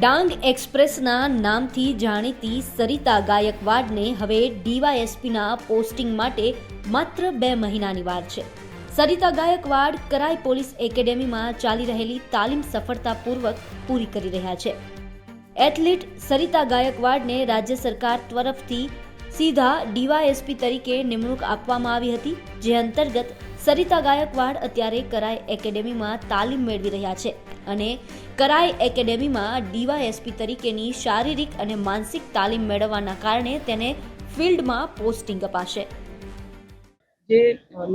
ડાંગ એક્સપ્રેસના નામથી જાણીતી સરિતા ગાયકવાડને હવે ડીવાયએસપીના પોસ્ટિંગ માટે માત્ર બે મહિનાની વાર છે. સરિતા ગાયકવાડ કરાઈ પોલીસ એકેડેમીમાં ચાલી રહેલી તાલીમ સફળતાપૂર્વક પૂરી કરી રહ્યા છે. એથલીટ સરિતા ગાયકવાડને રાજ્ય સરકાર તરફથી સીધા ડીવાયએસપી તરીકે નિમણૂક આપવામાં આવી હતી, જે અંતર્ગત સરિતા ગાયકવાડ અત્યારે કરાઈ એકેડેમીમાં તાલીમ મેળવી રહ્યા છે અને કરાઈ એકેડેમીમાં ડીવાયએસપી તરીકેની શારીરિક અને માનસિક તાલીમ મેળવવાના કારણે તેને ફિલ્ડમાં પોસ્ટિંગ અપાશે. જે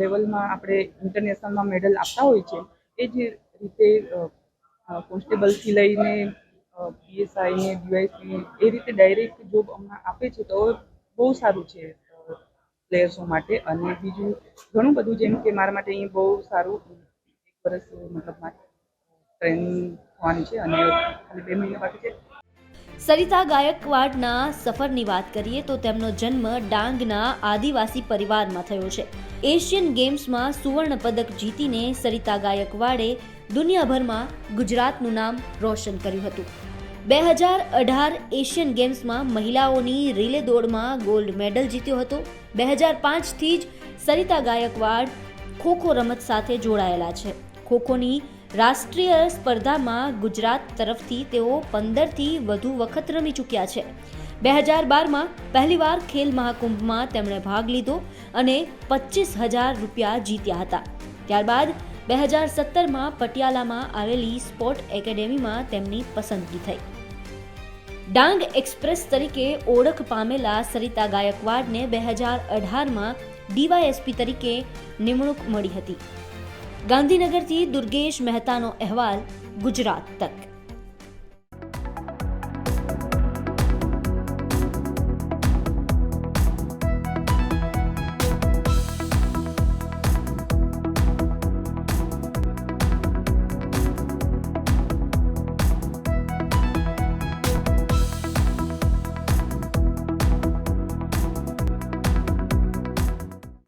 લેવલમાં આપણે ઇન્ટરનેશનલમાં મેડલ આપતા હોય છે, એ જ રીતે કોન્સ્ટેબલથી લઈને પીએસઆઈને ડીવાયસી એ રીતે ડાયરેક્ટ જોબ અમને આપે છે, તો બહુ સારું છે પ્લેયર્સો માટે. અને બીજું ઘણું બધું જેમ કે મારા માટે અહીં બહુ સારું એક વર્ષ, મતલબ ટ્રેનિંગ થવાની છે અને ખાલી બે મહિના બાકી છે. સરિતા ગાયકવાડના સફરની વાત કરીએ તો તેમનો જન્મ ડાંગના આદિવાસી પરિવારમાં થયો છે. એશિયન ગેમ્સમાં સુવર્ણ પદક જીતીને સરિતા ગાયકવાડે દુનિયાભરમાં ગુજરાતનું નામ રોશન કર્યું હતું. બે હજાર અઢાર એશિયન ગેમ્સમાં મહિલાઓની રિલે દોડમાં ગોલ્ડ મેડલ જીત્યો હતો. બે હજાર પાંચથી જ સરિતા ગાયકવાડ ખોખો રમત સાથે જોડાયેલા છે. ખોખોની રાષ્ટ્રીય સ્પર્ધામાં ગુજરાત તરફથી તેઓ પંદરથી વધુ વખત રમી ચૂક્યા છે. બે હજાર બારમાં પહેલીવાર ખેલ મહાકુંભમાં તેમણે ભાગ લીધો અને પચીસ હજાર રૂપિયા જીત્યા હતા. ત્યારબાદ બે હજાર સત્તરમાં પટિયાલામાં આવેલી સ્પોર્ટ એકેડેમીમાં તેમની પસંદગી થઈ. ડાંગ એક્સપ્રેસ તરીકે ઓળખ પામેલા સરિતા ગાયકવાડને બે હજાર અઢારમાં ડીવાયએસપી તરીકે નિમણૂક મળી હતી. ગાંધીનગરથી દુર્ગેશ મહેતાનો અહેવાલ ગુજરાત તક.